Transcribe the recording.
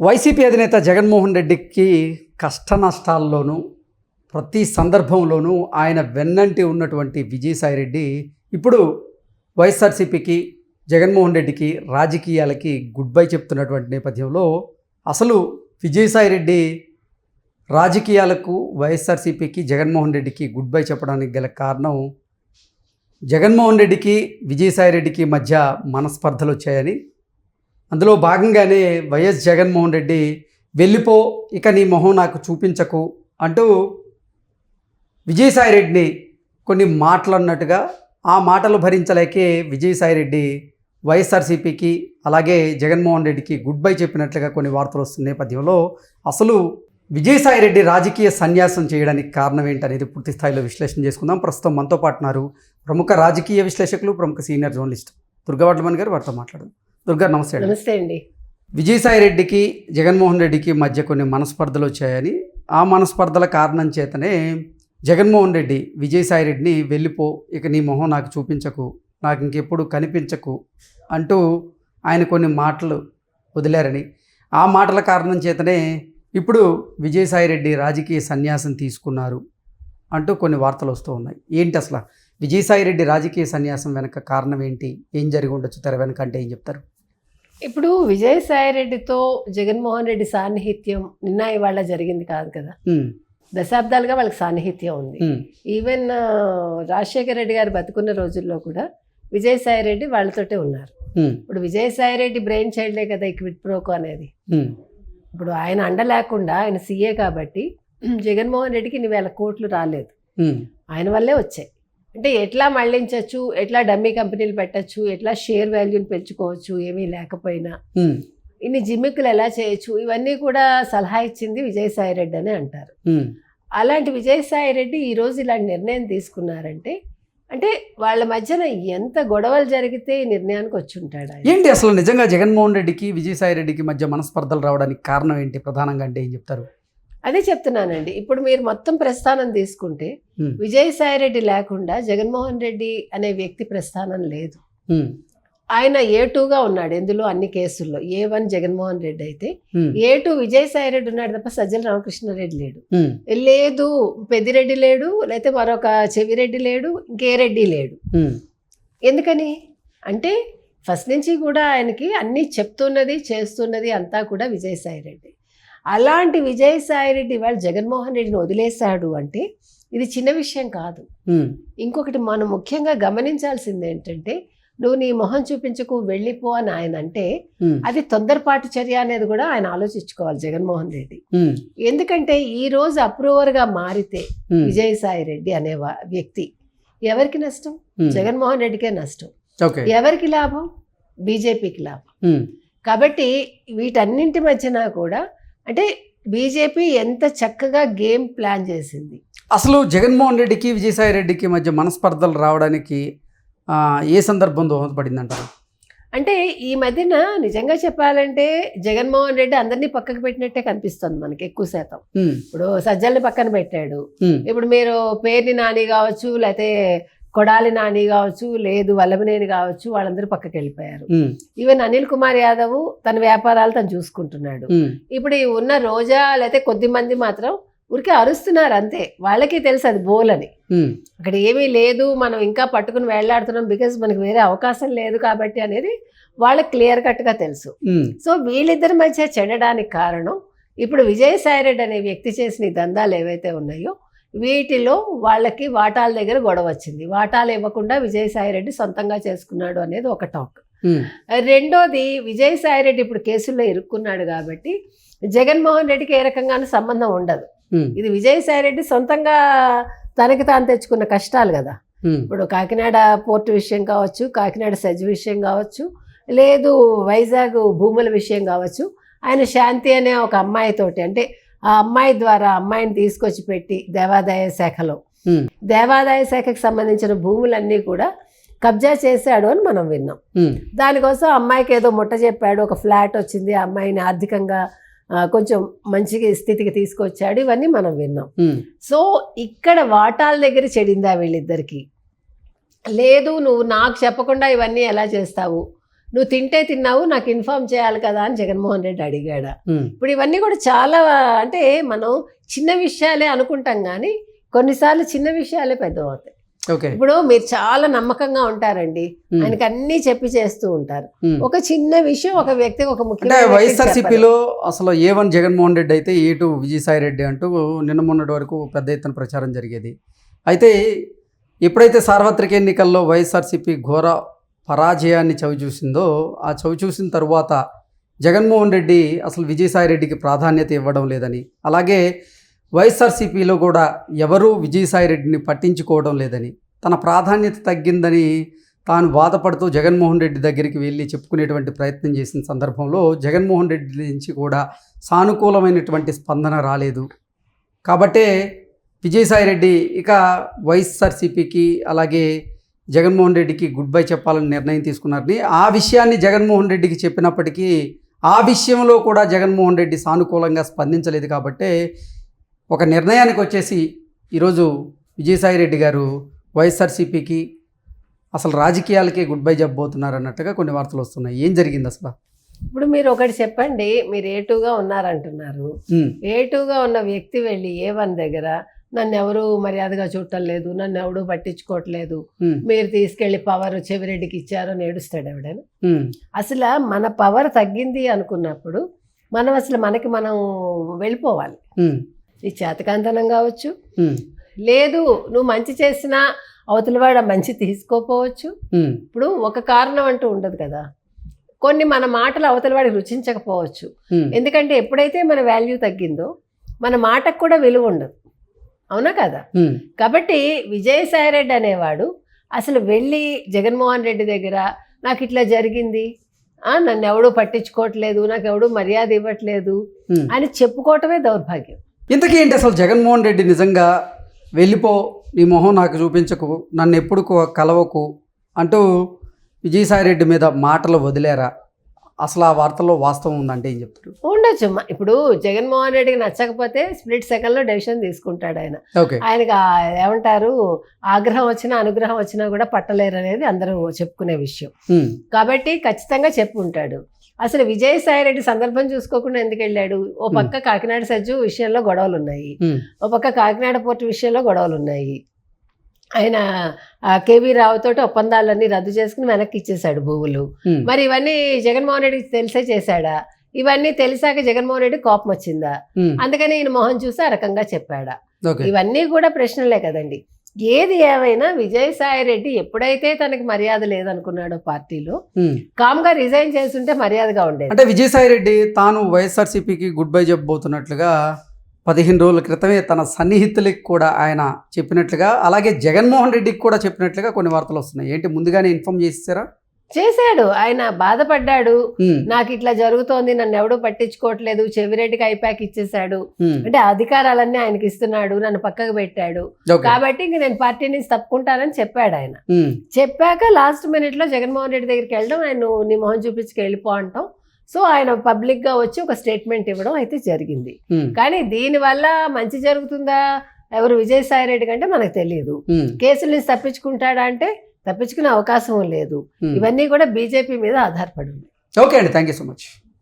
YCP అధినేత జగన్మోహన్ రెడ్డికి కష్ట నష్టాల్లోనూ ప్రతి సందర్భంలోనూ ఆయన వెన్నంటి ఉన్నటువంటి విజయసాయిరెడ్డి ఇప్పుడు వైఎస్ఆర్సీపీకి జగన్మోహన్ రెడ్డికి రాజకీయాలకి గుడ్ బై చెప్తున్నటువంటి నేపథ్యంలో అసలు విజయసాయిరెడ్డి రాజకీయాలకు వైఎస్ఆర్సీపీకి జగన్మోహన్ రెడ్డికి గుడ్ బై చెప్పడానికి గల కారణం జగన్మోహన్ రెడ్డికి విజయసాయిరెడ్డికి మధ్య మనస్పర్ధలు వచ్చాయని అందులో భాగంగానే వైఎస్ జగన్మోహన్ రెడ్డి వెళ్ళిపో ఇక నీ మొహం నాకు చూపించకు అంటూ విజయసాయిరెడ్డిని కొన్ని మాటలు అన్నట్టుగా ఆ మాటలు భరించలేకే విజయసాయిరెడ్డి వైఎస్ఆర్సీపీకి అలాగే జగన్మోహన్ రెడ్డికి గుడ్ బై చెప్పినట్లుగా కొన్ని వార్తలు వస్తున్న నేపథ్యంలో అసలు విజయసాయిరెడ్డి రాజకీయ సన్యాసం చేయడానికి కారణం ఏంటనేది పూర్తి స్థాయిలో విశ్లేషణ చేసుకుందాం. ప్రస్తుతం మనతో పాటున్నారు ప్రముఖ రాజకీయ విశ్లేషకులు ప్రముఖ సీనియర్ జర్నలిస్ట్ దుర్గావడ్లమణి గారు. వారితో మాట్లాడు దుర్గా నమస్తే నమస్తే అండి. విజయసాయి రెడ్డికి జగన్మోహన్ రెడ్డికి మధ్య కొన్ని మనస్పర్ధలు వచ్చాయని ఆ మనస్పర్ధల కారణం చేతనే జగన్మోహన్ రెడ్డి విజయసాయి రెడ్డిని వెళ్ళిపో ఇక నీ మొహం నాకు చూపించకు నాకు ఇంకెప్పుడు కనిపించకు అంటూ ఆయన కొన్ని మాటలు వదిలారని. ఆ మాటల కారణం చేతనే ఇప్పుడు విజయసాయి రెడ్డి రాజకీయ సన్యాసం తీసుకున్నారు అంటూ కొన్ని వార్తలు వస్తూ ఉన్నాయి. ఏంటి అసలు? విజయసాయి రెడ్డి రాజకీయ సన్యాసం వెనక కారణం ఏంటి? ఏం జరిగి ఉండొచ్చు? తెర వెనక అంటే ఏం చెప్తారు? ఇప్పుడు విజయసాయి రెడ్డితో జగన్మోహన్ రెడ్డి సాన్నిహిత్యం నిన్న ఇవాళ జరిగింది కాదు కదా? దశాబ్దాలుగా వాళ్ళకి సాన్నిహిత్యం ఉంది. ఈవెన్ రాజశేఖర రెడ్డి గారు బతుకున్న రోజుల్లో కూడా విజయసాయి రెడ్డి వాళ్ళతోటే ఉన్నారు. ఇప్పుడు విజయసాయి రెడ్డి బ్రెయిన్ చైల్డే కదా క్విట్ ప్రోకో అనేది. ఇప్పుడు ఆయన అండ లేకుండా ఆయన సీఏ కాబట్టి జగన్మోహన్ రెడ్డికి ఇన్ని వేల కోట్లు రాలేదు. ఆయన వల్లే వచ్చాయి. అంటే ఎట్లా మళ్ళించవచ్చు ఎట్లా డమ్మీ కంపెనీలు పెట్టచ్చు ఎట్లా షేర్ వాల్యూని పెంచుకోవచ్చు ఏమీ లేకపోయినా. ఇన్ని జిమ్మిక్కులు ఎలా చేయొచ్చు? ఇవన్నీ కూడా సలహా ఇచ్చింది విజయసాయి రెడ్డి అని అంటారు. అలాంటి విజయసాయి రెడ్డి ఈరోజు ఇలాంటి నిర్ణయం తీసుకున్నారంటే అంటే వాళ్ళ మధ్యన ఎంత గొడవలు జరిగితే ఈ నిర్ణయానికి వచ్చి ఉంటాడు ఏంటి అసలు నిజంగా జగన్మోహన్ రెడ్డికి విజయసాయి రెడ్డికి మధ్య మనస్పర్ధలు రావడానికి కారణం ఏంటి? ప్రధానంగా అంటే ఏం చెప్తారు? అదే చెప్తున్నానండి. ఇప్పుడు మీరు మొత్తం ప్రస్థానం తీసుకుంటే విజయసాయి రెడ్డి లేకుండా జగన్మోహన్ రెడ్డి అనే వ్యక్తి ప్రస్థానం లేదు. ఆయన ఏ టూగా ఉన్నాడు. ఎందులో అన్ని కేసుల్లో. ఏ వన్ జగన్మోహన్ రెడ్డి అయితే ఏ టూ విజయసాయి రెడ్డి ఉన్నాడు తప్ప సజ్జల రామకృష్ణారెడ్డి లేడు. లేదు పెద్దిరెడ్డి లేడు లేకపోతే మరొక చెవిరెడ్డి లేడు ఇంకే రెడ్డి లేడు. ఎందుకని? అంటే ఫస్ట్ నుంచి కూడా ఆయనకి అన్నీ చెప్తున్నది చేస్తున్నది అంతా కూడా విజయసాయి రెడ్డి. అలాంటి విజయసాయి రెడ్డి ఇవాళ జగన్మోహన్ రెడ్డిని వదిలేశాడు అంటే ఇది చిన్న విషయం కాదు. ఇంకొకటి మనం ముఖ్యంగా గమనించాల్సింది ఏంటంటే నువ్వు నీ మొహం చూపించకు వెళ్ళిపో అని ఆయన అంటే అది తొందరపాటు చర్య అనేది కూడా ఆయన ఆలోచించుకోవాలి జగన్మోహన్ రెడ్డి. ఎందుకంటే ఈ రోజు అప్రూవర్గా మారితే విజయసాయి రెడ్డి అనే వ్యక్తి ఎవరికి నష్టం? జగన్మోహన్ రెడ్డికే నష్టం. ఎవరికి లాభం? బీజేపీకి లాభం. కాబట్టి వీటన్నింటి మధ్యన కూడా అంటే బీజేపీ ఎంత చక్కగా గేమ్ ప్లాన్ చేసింది. అసలు జగన్మోహన్ రెడ్డికి విజయసాయి రెడ్డికి మధ్య మనస్పర్ధలు రావడానికి ఏ సందర్భం దోహదపడింది అంటారు అంటే ఈ మధ్యన నిజంగా చెప్పాలంటే జగన్మోహన్ రెడ్డి అందరినీ పక్కకు పెట్టినట్టే కనిపిస్తుంది మనకి ఎక్కువ శాతం. ఇప్పుడు సజ్జల్ని పక్కన పెట్టాడు. ఇప్పుడు మీరు పేర్ని నాని కావచ్చు లేకపోతే కొడాలి నాని కావచ్చు లేదు వల్లభనేని కావచ్చు వాళ్ళందరూ పక్కకి వెళ్ళిపోయారు ఈవెన్ అనిల్ కుమార్ యాదవ్ తన వ్యాపారాలు తను చూసుకుంటున్నాడు. ఇప్పుడు ఉన్న రోజా లేకపోతే కొద్ది మంది మాత్రం ఊరికే అరుస్తున్నారు అంతే. వాళ్ళకి తెలుసు అది బోల్ అని అక్కడ ఏమీ లేదు మనం ఇంకా పట్టుకుని వేళ్ళాడుతున్నాం బికాజ్ మనకి వేరే అవకాశం లేదు కాబట్టి అనేది వాళ్ళకి క్లియర్ కట్గా తెలుసు. సో వీళ్ళిద్దరి మధ్య చెడడానికి కారణం ఇప్పుడు విజయసాయిరెడ్డి అనే వ్యక్తి చేసిన ఈ దందాలు ఏవైతే ఉన్నాయో వీటిలో వాళ్ళకి వాటాల దగ్గర గొడవ వచ్చింది. వాటాలు ఇవ్వకుండా విజయసాయిరెడ్డి సొంతంగా చేసుకున్నాడు అనేది ఒక టాక్ రెండోది విజయసాయిరెడ్డి ఇప్పుడు కేసుల్లో ఇరుక్కున్నాడు కాబట్టి జగన్మోహన్ రెడ్డికి ఏ రకంగానూ సంబంధం ఉండదు. ఇది విజయసాయిరెడ్డి సొంతంగా తనకి తాను తెచ్చుకున్న కష్టాలు కదా. ఇప్పుడు కాకినాడ పోర్టు విషయం కావచ్చు కాకినాడ సెజ్ విషయం కావచ్చు లేదు వైజాగ్ భూముల విషయం కావచ్చు ఆయన శాంతి అనే ఒక అమ్మాయితోటి అంటే ఆ అమ్మాయి ద్వారా అమ్మాయిని తీసుకొచ్చి పెట్టి దేవాదాయ శాఖలో. దేవాదాయ శాఖకు సంబంధించిన భూములన్నీ కూడా కబ్జా చేశాడు అని మనం విన్నాం. దానికోసం అమ్మాయికి ఏదో ముట్ట చెప్పాడు ఒక ఫ్లాట్ వచ్చింది ఆ అమ్మాయిని ఆర్థికంగా కొంచెం మంచి స్థితికి తీసుకొచ్చాడు ఇవన్నీ మనం విన్నాం. సో ఇక్కడ వాటాల దగ్గర చెడిందా వీళ్ళిద్దరికి? లేదు నువ్వు నాకు చెప్పకుండా ఇవన్నీ ఎలా చేస్తావు? నువ్వు తింటే తిన్నావు నాకు ఇన్ఫార్మ్ చేయాలి కదా అని జగన్మోహన్ రెడ్డి అడిగాడు. ఇప్పుడు ఇవన్నీ కూడా చాలా అంటే మనం చిన్న విషయాలే అనుకుంటాం కానీ కొన్నిసార్లు చిన్న విషయాలే పెద్ద అవుతాయి ఓకే. ఇప్పుడు మీరు చాలా నమ్మకంగా ఉంటారండి. ఆయనకి అన్ని చెప్పి చేస్తూ ఉంటారు. ఒక చిన్న విషయం ఒక వ్యక్తికి ఒక ముఖ్యమైన వైఎస్ఆర్సీపీలో అసలు ఏ వన్ జగన్మోహన్ రెడ్డి అయితే ఏ టూ విజయసాయి రెడ్డి అంటూ నిన్న మొన్నటి వరకు పెద్ద ఎత్తున ప్రచారం జరిగేది. అయితే ఎప్పుడైతే సార్వత్రిక ఎన్నికల్లో వైఎస్ఆర్సీపీ ఘోర పరాజయాన్ని చవి చూసిందో ఆ చవి చూసిన తరువాత జగన్మోహన్ రెడ్డి అసలు విజయసాయి రెడ్డికి ప్రాధాన్యత ఇవ్వడం లేదని అలాగే వైఎస్ఆర్సీపీలో కూడా ఎవరూ విజయసాయి రెడ్డిని పట్టించుకోవడం లేదని తన ప్రాధాన్యత తగ్గిందని తాను బాధపడుతూ జగన్మోహన్ రెడ్డి దగ్గరికి వెళ్ళి చెప్పుకునేటువంటి ప్రయత్నం చేసిన సందర్భంలో జగన్మోహన్ రెడ్డి నుంచి కూడా సానుకూలమైనటువంటి స్పందన రాలేదు. కాబట్టే విజయసాయి రెడ్డి ఇక వైఎస్ఆర్సీపీకి అలాగే జగన్మోహన్ రెడ్డికి గుడ్ బై చెప్పాలని నిర్ణయం తీసుకున్నారని ఆ విషయాన్ని జగన్మోహన్ రెడ్డికి చెప్పినప్పటికీ ఆ విషయంలో కూడా జగన్మోహన్ రెడ్డి సానుకూలంగా స్పందించలేదు కాబట్టే ఒక నిర్ణయానికి వచ్చేసి ఈరోజు విజయసాయి రెడ్డి గారు వైఎస్ఆర్సీపీకి అసలు రాజకీయాలకే గుడ్ బై చెప్పబోతున్నారు అన్నట్టుగా కొన్ని వార్తలు వస్తున్నాయి. ఏం జరిగింది అసలు? ఇప్పుడు మీరు ఒకటి చెప్పండి మీరు ఏ టూగా ఉన్నారంటున్నారు. ఏ టూగా ఉన్న వ్యక్తి వెళ్ళి ఏ వన్ దగ్గర నన్ను ఎవరు మర్యాదగా చూడటం లేదు నన్ను ఎవడు పట్టించుకోవట్లేదు మీరు తీసుకెళ్ళి పవర్ చెవిరెడ్డికి ఇచ్చారు అని ఏడుస్తాడు ఎవడైనా. అసలు మన పవర్ తగ్గింది అనుకున్నప్పుడు మనం అసలు మనకి మనం వెళ్ళిపోవాలి. ఈ చేతకాంతనం కావచ్చు. లేదు నువ్వు మంచి చేసినా అవతలవాడ మంచి తీసుకోపోవచ్చు. ఇప్పుడు ఒక కారణం అంటూ ఉండదు కదా. కొన్ని మన మాటలు అవతలవాడికి రుచించకపోవచ్చు. ఎందుకంటే ఎప్పుడైతే మన వాల్యూ తగ్గిందో మన మాటకు కూడా విలువ ఉండదు. అవునా కదా? కాబట్టి విజయసాయి రెడ్డి అనేవాడు అసలు వెళ్ళి జగన్మోహన్ రెడ్డి దగ్గర నాకు ఇట్లా జరిగింది నన్ను ఎవడు పట్టించుకోవట్లేదు నాకు ఎవడు మర్యాద ఇవ్వట్లేదు. అని చెప్పుకోవటమే దౌర్భాగ్యం. ఇంతకీ ఏంటి అసలు జగన్మోహన్ రెడ్డి నిజంగా వెళ్ళిపో నీ మొహం నాకు చూపించకు నన్ను ఎప్పుడు కలవకు అంటూ విజయసాయి రెడ్డి మీద మాటలు వదిలేరా? అసలు ఆ వార్తల్లో వాస్తవం ఉందంటే ఏం చెప్తారు? ఉండొచ్చు. ఇప్పుడు జగన్మోహన్ రెడ్డికి నచ్చకపోతే స్ప్లిట్ సెకండ్లో డెసిషన్ తీసుకుంటాడు ఆయన. ఆయనకి ఏమంటారు? ఆగ్రహం వచ్చినా అనుగ్రహం వచ్చినా కూడా పట్టలేరు అనేది అందరూ చెప్పుకునే విషయం. కాబట్టి ఖచ్చితంగా చెప్పు ఉంటాడు అసలు విజయసాయి రెడ్డి సందర్భం చూసుకోకుండా ఎందుకు వెళ్ళాడు? ఓ పక్క కాకినాడ సజ్జు విషయంలో గొడవలు ఉన్నాయి ఓ పక్క కాకినాడ పోర్టు విషయంలో గొడవలు ఉన్నాయి ఆయన కేవీ రావుతోటి ఒప్పందాలన్నీ రద్దు చేసుకుని వెనక్కి ఇచ్చేశాడు భూములు మరి ఇవన్నీ జగన్మోహన్ రెడ్డికి తెలిసే చేశాడా? ఇవన్నీ తెలిసాక జగన్మోహన్ రెడ్డి కోపం వచ్చిందా? అందుకని ఈయన మొహం చూసి ఆ రకంగా చెప్పాడా. ఇవన్నీ కూడా ప్రశ్నలే కదండి. ఏది ఏమైనా విజయసాయి రెడ్డి ఎప్పుడైతే తనకి మర్యాద లేదనుకున్నాడో పార్టీలో ఉమ్. కామ్గా రిజైన్ చేస్తుంటే మర్యాదగా ఉండేది. అంటే విజయసాయి రెడ్డి తాను వైఎస్ఆర్సీపీకి గుడ్ బై చెప్పబోతున్నట్లుగా పదిహేను రోజుల క్రితమే తన సన్నిహితులకి కూడా ఆయన చెప్పినట్లుగా అలాగే జగన్మోహన్ రెడ్డికి కూడా చెప్పినట్లుగా కొన్ని వార్తలు వస్తున్నాయి. ఏంటి? ముందుగానే ఇన్ఫార్మ్ చేసేసారా? చేశాడు. ఆయన బాధపడ్డాడు. నాకు ఇట్లా జరుగుతోంది నన్ను ఎవడూ పట్టించుకోవట్లేదు చెవిరెడ్డికి ఐపాక్ ఇచ్చేశాడు. ఉమ్, అంటే అధికారాలన్నీ ఆయనకి ఇస్తున్నాడు నన్ను పక్కకు పెట్టాడు. కాబట్టి ఇంక నేను పార్టీ నుంచి తప్పుకుంటానని చెప్పాడు ఆయన. చెప్పాక లాస్ట్ మినిట్లో జగన్మోహన్ రెడ్డి దగ్గరికి వెళ్ళడం ఆయన "నువ్వు నీ మొహం చూపించుకు వెళ్ళిపో అంటాం. సో ఆయన పబ్లిక్గా వచ్చి ఒక స్టేట్మెంట్ ఇవ్వడం అయితే జరిగింది. ఉమ్, కానీ దీనివల్ల మంచి జరుగుతుందా? ఎవరు విజయసాయి రెడ్డి కంటే మనకు తెలియదు. ఉమ్, కేసుల నుంచి తప్పించుకుంటాడా అంటే తప్పించుకునే అవకాశం లేదు. ఉమ్. ఇవన్నీ కూడా బీజేపీ మీద ఆధారపడి ఉంది. ఓకే అండి. Thank you so much